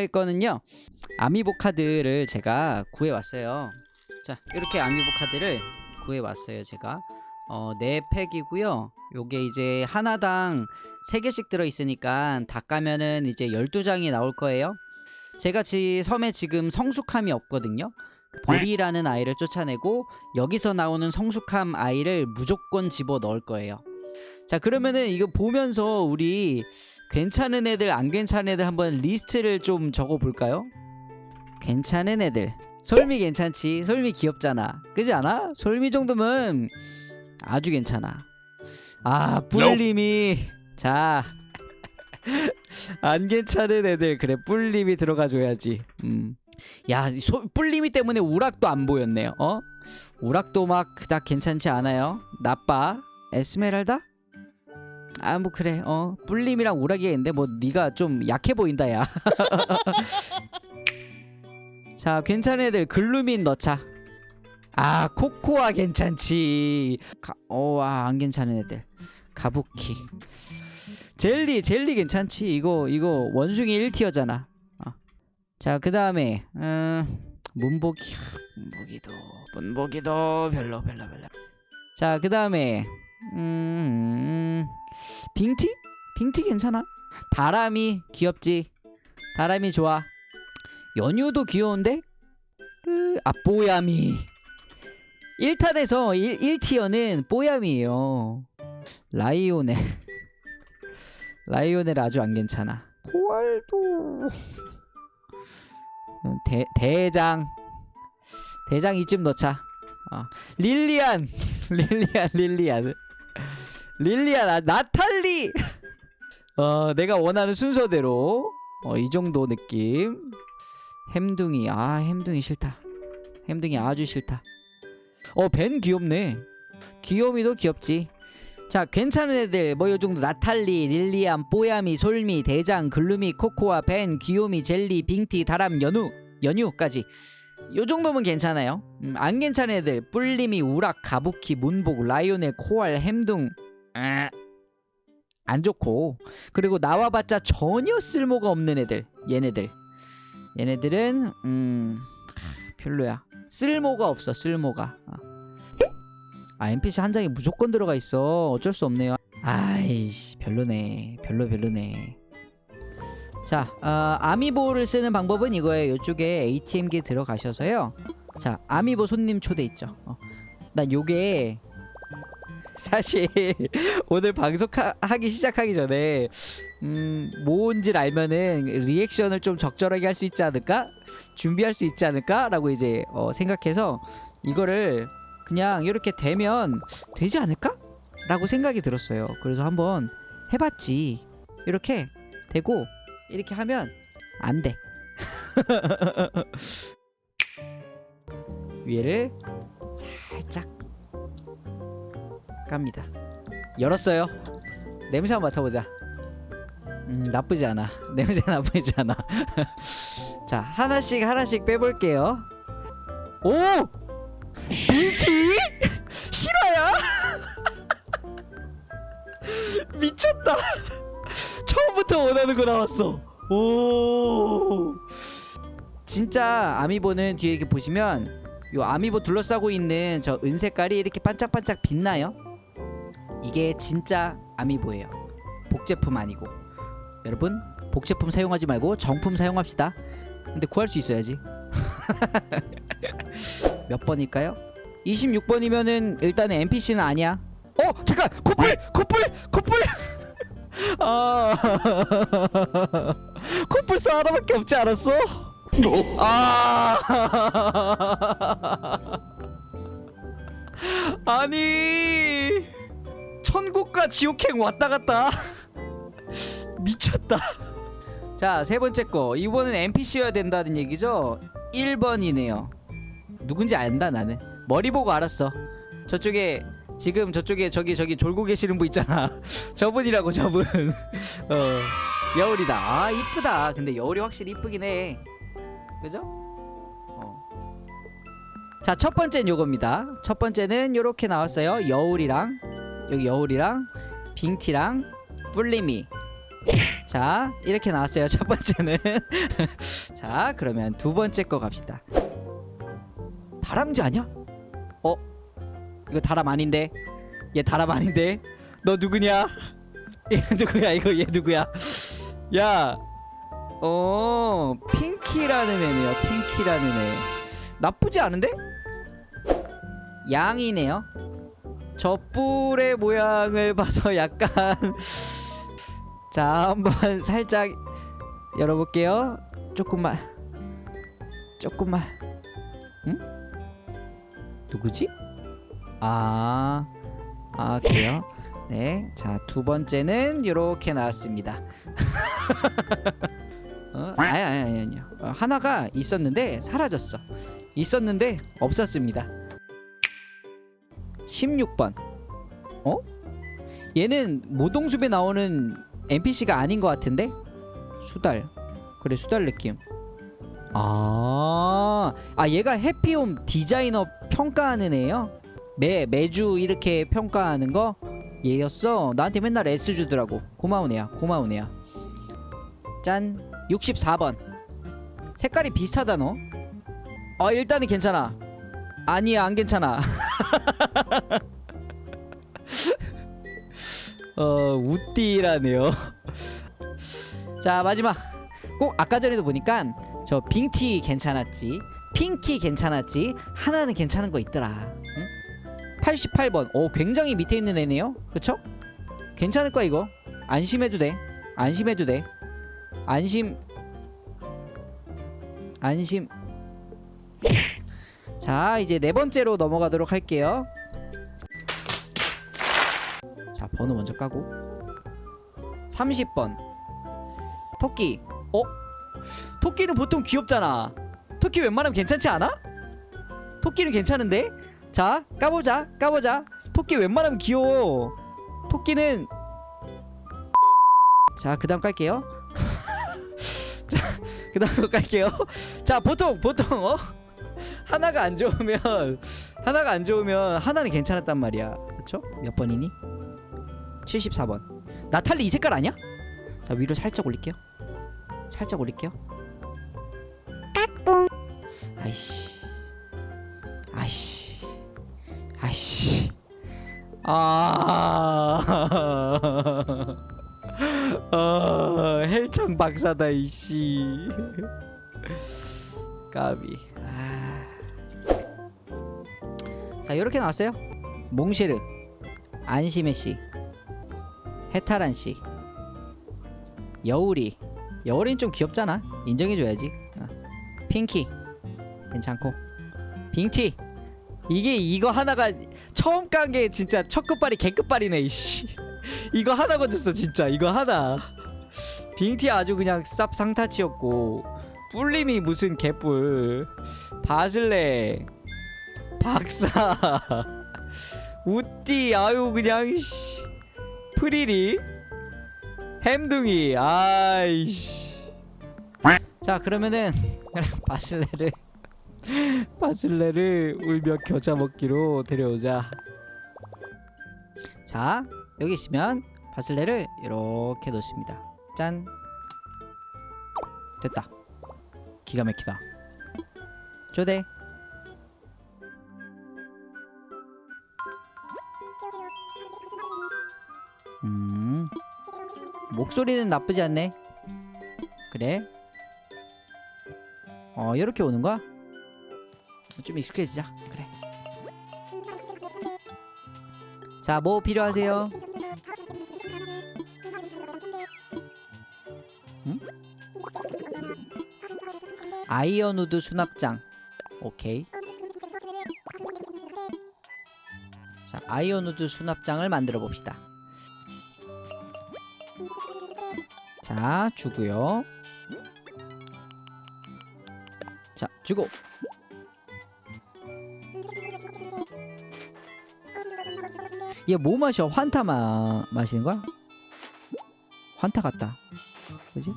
할 거는요. 아미보 카드를 제가 구해 왔어요. 자, 이렇게 아미보 카드를 구해 왔어요, 제가. 어, 네 팩이고요. 요게 이제 하나당 세 개씩 들어 있으니까 다 까면은 이제 12장이 나올 거예요. 제가 지 섬에 지금 성숙함이 없거든요. 보리라는 아이를 쫓아내고 여기서 나오는 성숙함 아이를 무조건 집어 넣을 거예요. 자, 그러면은 이거 보면서 우리 괜찮은 애들 안 괜찮은 애들 한번 리스트를 좀 적어 볼까요? 괜찮은 애들. 솔미 괜찮지. 솔미 귀엽잖아. 그지 않아? 솔미 정도면 아주 괜찮아. 아, 뿔님이 자. 안 괜찮은 애들 그래 뿔님이 들어가 줘야지. 음. 야, 이 소, 뿔님이 때문에 우락도 안 보였네요. 어? 우락도 막 그닥 괜찮지 않아요. 나빠. 에스메랄다? 아 뭐 그래 어 뿔님이랑 우락이가 있는데 뭐 네가 좀 약해 보인다 야. 자 괜찮은 애들 글루민 넣자. 아 코코아 괜찮지. 어안 괜찮은 애들. 가부키. 젤리 젤리 괜찮지. 이거 이거 원숭이 1티어잖아. 어. 자그 다음에 음 문복이 문복이도 문복이도 별로 별로 별로. 자 그 다음에 음, 빙티? 빙티 괜찮아? 다람이 귀엽지? 다람이 좋아. 연유도 귀여운데? 그, 아, 뽀야미. 1탄에서 1, 1티어는 뽀야미예요. 라이오넬. 라이오넬 아주 안 괜찮아. 코알도. 음, 대, 대장. 대장 이쯤 넣자. 어. 릴리안. 릴리안, 릴리안. 릴리안, 아, 나탈리. 어, 내가 원하는 순서대로 어, 이 정도 느낌. 햄둥이, 아, 햄둥이 싫다. 햄둥이 아주 싫다. 어, 벤 귀엽네. 귀요미도 귀엽지. 자, 괜찮은 애들 뭐 요 정도 나탈리, 릴리안, 뽀야미, 솔미, 대장, 글루미, 코코아, 벤, 귀요미, 젤리, 빙티, 다람, 연우, 연유까지. 요 정도면 괜찮아요. 음, 안 괜찮은 애들 뿔림이 우락 가부키 문복 라이오넬 코알 햄둥 아, 안 좋고. 그리고 나와봤자 전혀 쓸모가 없는 애들 얘네들. 얘네들은 음 별로야. 쓸모가 없어 쓸모가. 아, 아 NPC 한 장에 무조건 들어가 있어. 어쩔 수 없네요. 아이씨 별로네. 별로 별로네 자, 어, 아미보를 쓰는 방법은 이거예요. 이쪽에 ATM기 들어가셔서요. 자, 아미보 손님 초대 있죠. 어. 난 요게 사실 오늘 방송하기 시작하기 전에 음, 뭔지를 알면은 리액션을 좀 적절하게 할 수 있지 않을까? 준비할 수 있지 않을까?라고 이제 어, 생각해서 이거를 그냥 이렇게 되면 되지 않을까? 라고 생각이 들었어요. 그래서 한번 해봤지. 이렇게 되고 이렇게 하면 안 돼. 위에를 살짝 깝니다. 열었어요. 냄새 한번 맡아보자. 음, 나쁘지 않아. 냄새 나쁘지 않아. 자, 하나씩 하나씩 빼볼게요. 오! 빈티? 실화야? 미쳤다. 처음부터 원하는 거 나왔어. 오. 진짜 아미보는 뒤에 이렇게 보시면 요 아미보 둘러싸고 있는 저 은색깔이 이렇게 반짝반짝 빛나요. 이게 진짜 아미보예요. 복제품 아니고. 여러분 복제품 사용하지 말고 정품 사용합시다. 근데 구할 수 있어야지. 몇 번일까요? 26번이면은 일단은 NPC는 아니야. 어 잠깐 코뿔 코뿔 코뿔 아. 코뿔소 하나밖에 없지 않았어? 아. 아니 천국과 지옥행 왔다 갔다. 미쳤다. 자 세 번째 거. 이번엔 NPC여야 된다는 얘기죠? 1번이네요. 누군지 안다 나는. 머리 보고 알았어. 저쪽에 지금 저쪽에 저기 저기 졸고 계시는 분 있잖아. 저분이라고 저분. 어 여울이다. 아 이쁘다. 근데 여울이 확실히 이쁘긴 해. 그죠? 어. 자 첫 번째는 요겁니다. 첫 번째는 요렇게 나왔어요. 여울이랑 여기 여울이랑 빙티랑 뿔림이 자 이렇게 나왔어요. 첫 번째는. 자 그러면 두 번째 거 갑시다. 다람쥐 아니야? 어? 이거 다람 아닌데 얘 다람 아닌데 너 누구냐? 얘 누구야 이거 얘 누구야 야 어, 핑키라는 애네요. 핑키라는 애. 나쁘지 않은데? 양이네요. 저 뿔의 모양을 봐서 약간 자, 한번 살짝 열어볼게요. 조금만. 조금만. 응? 누구지? 아, 아, 그래요? 네. 자, 두 번째는 이렇게 나왔습니다. 어? 아니 아니 아니 아니요. 어, 하나가 있었는데 사라졌어. 있었는데 없었습니다. 16번. 어? 얘는 모동숲에 나오는 NPC가 아닌 것 같은데? 수달. 그래 수달 느낌. 아, 아 얘가 해피홈 디자이너 평가하는 애요? 매 매주 이렇게 평가하는 거 얘였어. 나한테 맨날 S 주더라고. 고마운 애야. 고마운 애야. 짠. 64번 색깔이 비슷하다 너 어, 일단은 괜찮아 아니야 안 괜찮아 어 우띠라네요 자 마지막 꼭 아까 전에도 보니까 저 빙티 괜찮았지 핑키 괜찮았지 하나는 괜찮은 거 있더라 응? 88번. 오 굉장히 밑에 있는 애네요. 그쵸? 괜찮을 거야 이거. 안심해도 돼. 안심해도 돼. 안심. 안심. 자 이제 네 번째로 넘어가도록 할게요. 자 번호 먼저 까고. 30번. 토끼. 어? 토끼는 보통 귀엽잖아. 토끼 웬만하면 괜찮지 않아? 토끼는 괜찮은데? 자 까보자 까보자. 토끼 웬만하면 귀여워. 토끼는 자 그 다음 깔게요. 그 다음 거 깔게요. 자 보통 보통 어? 하나가 안 좋으면 하나가 안 좋으면 하나는 괜찮았단 말이야. 그쵸? 몇 번이니? 74번. 나탈리 이 색깔 아니야? 자 위로 살짝 올릴게요. 살짝 올릴게요. 까꿍. 아이씨. 아이씨 아이씨. 아. 어, 헬창 박사다 이씨. 까비. 아. 자 이렇게 나왔어요. 몽쉐르 안심의 씨 해탈한 씨 여울이 여울이는 좀 귀엽잖아. 인정해줘야지. 어. 핑키. 괜찮고. 빙티 이게 이거 하나가 처음 깐 게 진짜 첫 끝발이 개끝발이네 이씨. 이거 하나 건졌어 진짜. 이거 하나. 빙티 아주 그냥 쌉 상타치였고. 뿔님이 무슨 개뿔. 바슬레. 박사. 우띠 아유 그냥 씨. 프리리. 햄둥이. 아이씨. 자 그러면은 그냥 바슬레를 바슬레를 울며 겨자 먹기로 데려오자. 자 여기 있으면 바슬레를 이렇게 놓습니다. 짠. 됐다. 기가 막히다. 쪼대. 음 목소리는 나쁘지 않네. 그래? 어 이렇게 오는 거야 좀 익숙해지자. 그래. 자 뭐 필요하세요? 아이언우드 수납장. 오케이. 자 아이언우드 수납장을 만들어 봅시다. 자 주고요. 자 주고 얘 뭐 마셔 환타 마 마시는 거야? 환타 같다 그지?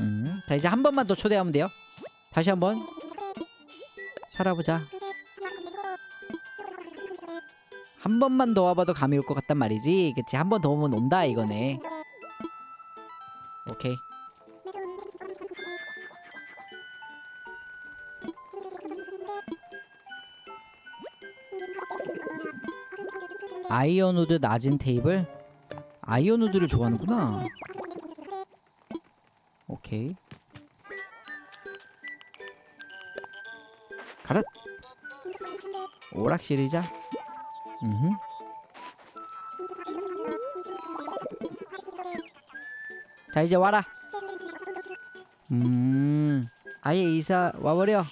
음, 자 이제 한 번만 더 초대하면 돼요. 다시 한 번 살아보자. 한 번만 더 와봐도 감이 올 것 같단 말이지 그치 한 번 더 오면 온다 이거네 아이언 우드 낮은 테이블? 아이언 우드를 좋아하는구나. 오케이. 가라 오락실이자 음흠. 자 이제 와라. 음 아예 이사 와버려.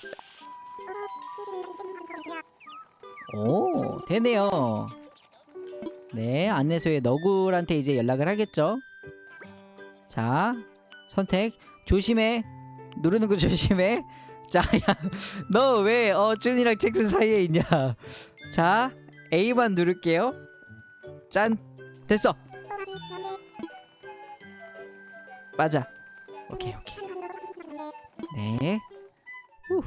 오 되네요 네 안내소에 너굴한테 이제 연락을 하겠죠? 자 선택. 조심해. 누르는 거 조심해. 자 야 너 왜 어 준이랑 잭슨 사이에 있냐? 자 A만 누를게요. 짠. 됐어. 맞아. 오케이 오케이. 네. 후.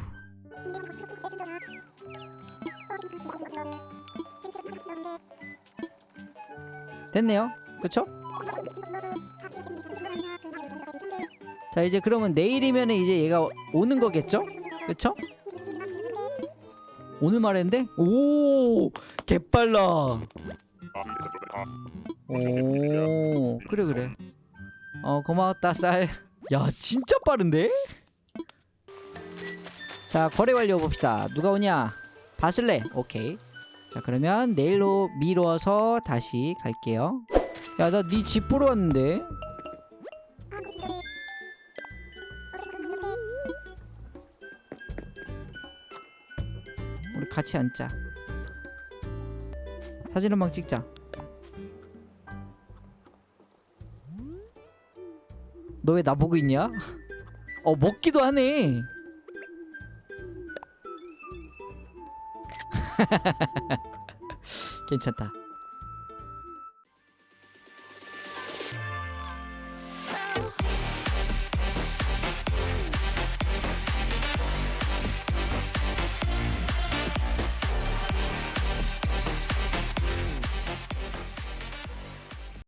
됐네요 그쵸? 자 이제 그러면 내일이면 이제 얘가 오는 거겠죠? 그쵸? 오늘 말했는데? 오 개빨라 오 그래 그래 어 고마웠다 쌀 야 진짜 빠른데? 자 거래 완료 봅시다 누가 오냐 바슬레 오케이 자 그러면 내일로 미뤄서 다시 갈게요. 야 나 네 집 보러 왔는데. 우리 같이 앉자. 사진 한 방 찍자. 너 왜 나보고 있냐? 어 먹기도 하네 괜찮다